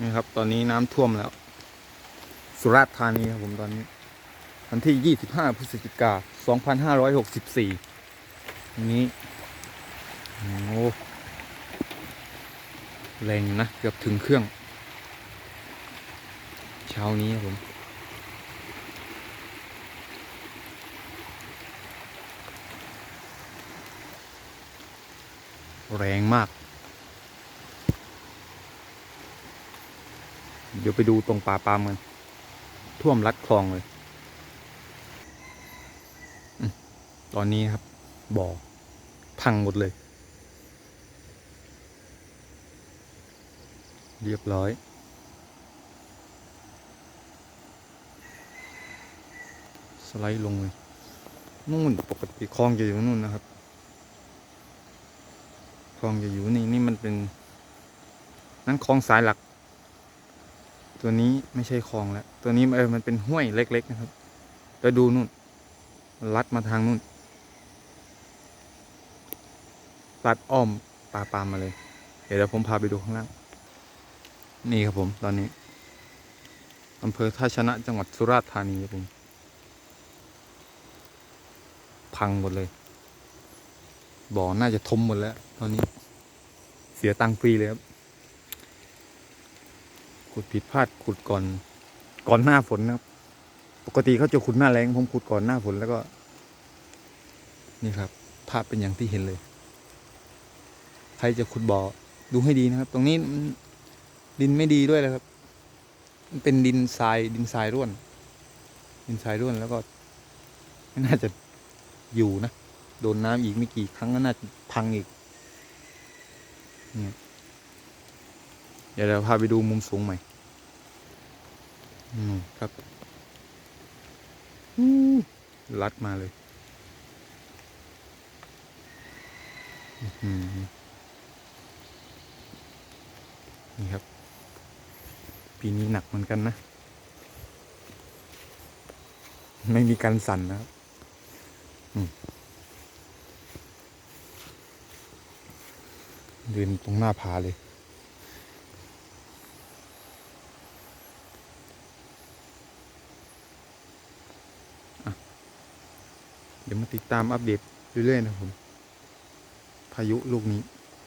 นี่ครับ ตอนนี้น้ำท่วมแล้ว สุราษฎร์ธานีครับผมตอนนี้ วันที่ 25 พฤศจิกา 2564อันนี้โอ้แรงนะ เกือบถึงเครื่อง เช้านี้ครับผมแรงมาก เดี๋ยวไปดูตรงป่าปามกัน ท่วมลัดคลองเลย ตอนนี้ครับบ่อพังหมดเลย เรียบร้อย สไลด์ลงเลยนู่นปกติคลองจะอยู่นู่นนะครับ คลองจะอยู่นี่นี่มันเป็น นั่นคลองสายหลัก ตัวนี้ไม่ใช่คลองแล้ว ตัวนี้เออมันเป็นห้วยเล็ก ๆ นะครับแล้วดูนู่นมันลัดมาทางนู่นลัดอ้อมป่าปามมาเลยเดี๋ยวเดี๋ยวผมพาไปดูข้างล่าง นี่ครับผมตอนนี้อำเภอท่าชนะจังหวัดสุราษฎร์ธานีครับผมพังหมดเลย บ่อน่าจะทมหมดแล้ว ตอนนี้เสียตังค์ฟรีเลยครับ ขุดผิดพลาดขุดก่อนก่อนหน้าฝนนะครับ ปกติเขาจะขุดหน้าแรงผมขุดก่อนหน้าฝนแล้วก็ นี่ครับ ภาพเป็นอย่างที่เห็นเลย ใครจะขุดบ่อดูให้ดีนะครับ ตรงนี้ดินไม่ดีด้วยนะครับ มันเป็นดินทรายดินทรายร่วน ดินทรายร่วนแล้วก็ไม่น่าจะอยู่นะ โดนน้ำอีกไม่กี่ครั้งก็น่าจะพังอีกเนี่ย เดี๋ยวเราพาไปดูมุมสูงใหม่อืมครับอู้ลัดมาเลยอื้อหือนี่ครับ ปีนี้หนักเหมือนกันนะ ไม่มีการสั่นนะครับเดินตรงหน้าผาเลย เดี๋ยวมาติดตามอัปเดตเรื่อยๆนะครับผม พายุลูกนี้